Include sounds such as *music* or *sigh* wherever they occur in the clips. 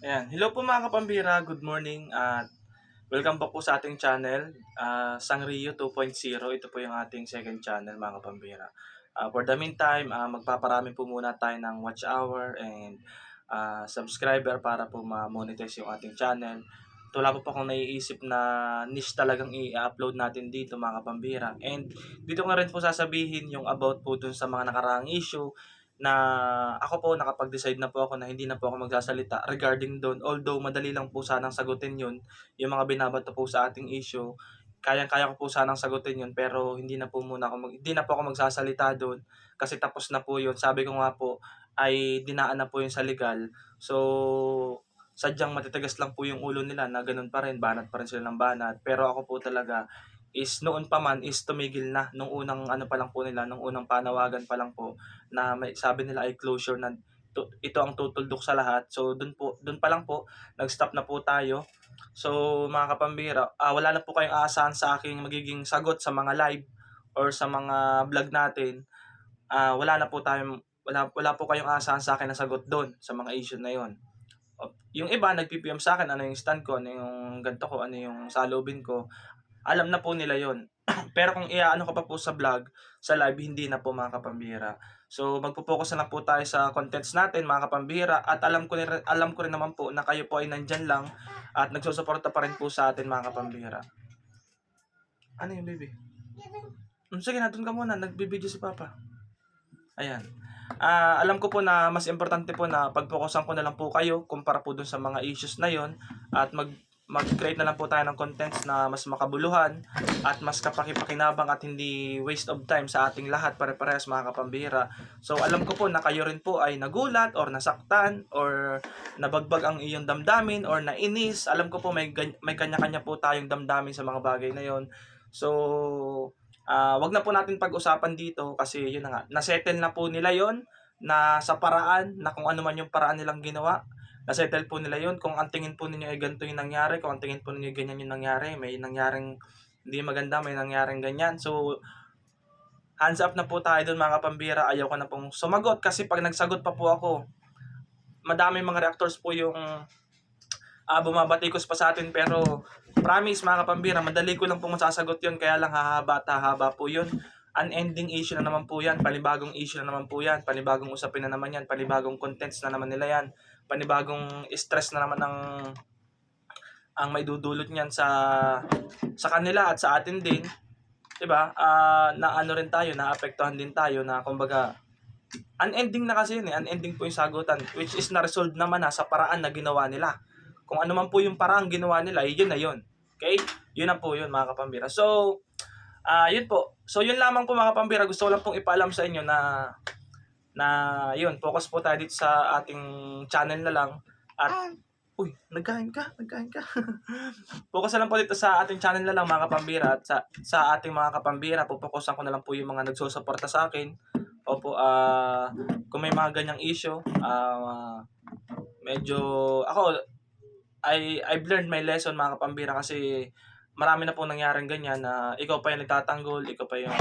Ayan. Hello po mga kapambira. Good morning at welcome back po sa ating channel, ah, Sangrio 2.0. Ito po yung ating second channel mga kapambira. Ah, for the meantime, ah, magpaparami po muna tayo ng watch hour and ah, subscriber para po ma-monetize yung ating channel. Ito wala po po akong naiisip na niche talagang i-upload natin dito mga kapambira. And dito ko na rin po sasabihin yung about po dun sa mga nakaraang issue na ako po nakapag-decide na po ako na hindi na po ako magsasalita regarding doon. Although madali lang po sanang sagutin yun, yung mga binabato po sa ating issue, kayang-kaya ko po sanang sagutin yun pero hindi na po muna ako mag, hindi na po ako magsasalita doon kasi tapos na po yun. Sabi ko nga po ay dinaan na po yun sa legal. So sadyang matitigas lang po yung ulo nila na ganun pa rin, banat pa rin sila ng banat. Pero ako po talaga is noon pa man is tumigil na nung unang ano pa lang po nila, nung unang panawagan pa lang po na may sabi nila ay closure na to, ito ang tutuldok sa lahat. So doon po doon pa lang po nag-stop na po tayo. So mga kapambira, ah, wala na po kayong aasahan sa aking magiging sagot sa mga live or sa mga vlog natin. Ah, wala na po tayong wala wala po kayong aasahan sa akin na sagot doon sa mga issue na 'yon. Yung iba nag-PPM sa akin ano yung stand ko, ano yung ganto ko, ano yung salubin ko. Alam na po nila 'yon. *clears throat* Pero kung iaano ko pa po sa vlog, sa live, hindi na po mga kapambira. So magpo-focus na po tayo sa contents natin mga kapambira at alam ko rin, alam ko rin naman po na kayo po ay nandyan lang at nagsusuporta pa rin po sa atin mga kapambira. Ano yung baby? Mm, Sige, natun ka muna. Nagbibideo si Papa. Ayan. Ah, alam ko po na mas importante po na pag-focusan ko na lang po kayo kumpara po dun sa mga issues na yon at mag mag-create na lang po tayo ng contents na mas makabuluhan at mas kapakipakinabang at hindi waste of time sa ating lahat pare-parehas mga kapambira. So alam ko po na kayo rin po ay nagulat or nasaktan or nabagbag ang iyong damdamin or nainis. Alam ko po may, may kanya-kanya po tayong damdamin sa mga bagay na yon. So ah wag na po natin pag-usapan dito kasi yun na nga, nasettle na po nila yon na sa paraan na kung ano man yung paraan nilang ginawa nasettle po nila yun. Kung ang tingin po ninyo ay ganito yung nangyari, kung ang tingin po ninyo ganyan yung nangyari, may nangyaring hindi maganda, may nangyaring ganyan. So, hands up na po tayo dun mga kapambira. Ayaw ko na pong sumagot kasi pag nagsagot pa po ako, madami mga reactors po yung ah bumabatikos pa sa atin pero promise mga kapambira, madali ko lang pong masasagot yun kaya lang hahaba at po yun. Unending issue na naman po yan, panibagong issue na naman po yan, panibagong usapin na naman yan, panibagong contents na naman nila yan, panibagong stress na naman ang ang may dudulot niyan sa sa kanila at sa atin din. 'Di ba? Ah, na ano rin tayo, naapektuhan din tayo na kumbaga unending na kasi yun eh, unending po yung sagutan which is na-resolve naman na sa paraan na ginawa nila. Kung ano man po yung paraan ginawa nila, yun na yun. Okay? Yun na po yun mga kapambira. So, ah yun po. So, yun lamang po mga kapambira. Gusto ko lang pong ipaalam sa inyo na na yun, focus po tayo dito sa ating channel na lang. At, uy, nagkain ka, nagkain ka. *laughs* focus na lang po dito sa ating channel na lang mga kapambira. At sa, sa ating mga kapambira, pupokusan ko na lang po yung mga nagsusuporta sa akin. Opo, ah kung may mga ganyang issue, ah medyo, ako, I, I've learned my lesson mga kapambira kasi marami na po nangyaring ganyan na ikaw pa yung nagtatanggol, ikaw pa yung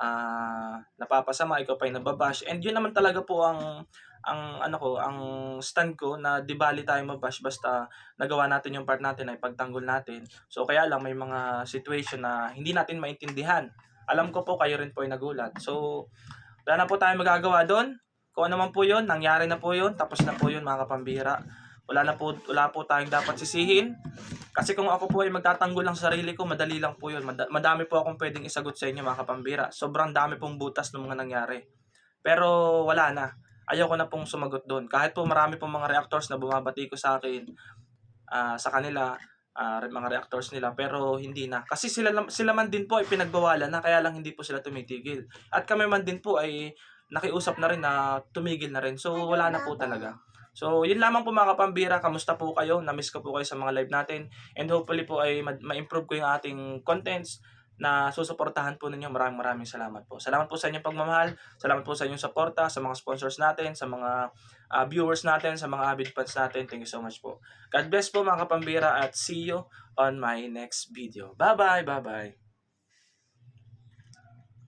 ah napapasama, ikaw pa yung nababash. And yun naman talaga po ang ang ano ko, ang stand ko na di bali tayo mabash basta nagawa natin yung part natin ay pagtanggol natin. So kaya lang may mga situation na hindi natin maintindihan. Alam ko po kayo rin po ay nagulat. So wala na po tayong magagawa doon. Kung ano man po yun, nangyari na po yun, tapos na po yun mga kapambira. Wala na po, wala po tayong dapat sisihin. Kasi kung ako po ay magtatanggol sa sarili ko, madali lang po yun. Mad- madami po akong pwedeng isagot sa inyo mga kapambira. Sobrang dami pong butas ng mga nangyari. Pero wala na. Ayoko na pong sumagot doon. Kahit po marami pong mga reactors na bumabati ko sa akin, ah, sa kanila, ah, mga reactors nila, pero hindi na. Kasi sila, sila man din po ay pinagbawalan na, kaya lang hindi po sila tumitigil. At kami man din po ay nakiusap na rin na tumigil na rin. So wala na po talaga. So, yun lamang po mga kapambira. Kamusta po kayo? Na-miss ko po kayo sa mga live natin. And hopefully po ay ma- ma-improve ko yung ating contents na susuportahan po ninyo. Maraming maraming salamat po. Salamat po sa inyong pagmamahal. Salamat po sa inyong suporta, sa mga sponsors natin, sa mga ah, viewers natin, sa mga avid fans natin. Thank you so much po. God bless po mga kapambira at see you on my next video. Bye-bye, bye-bye.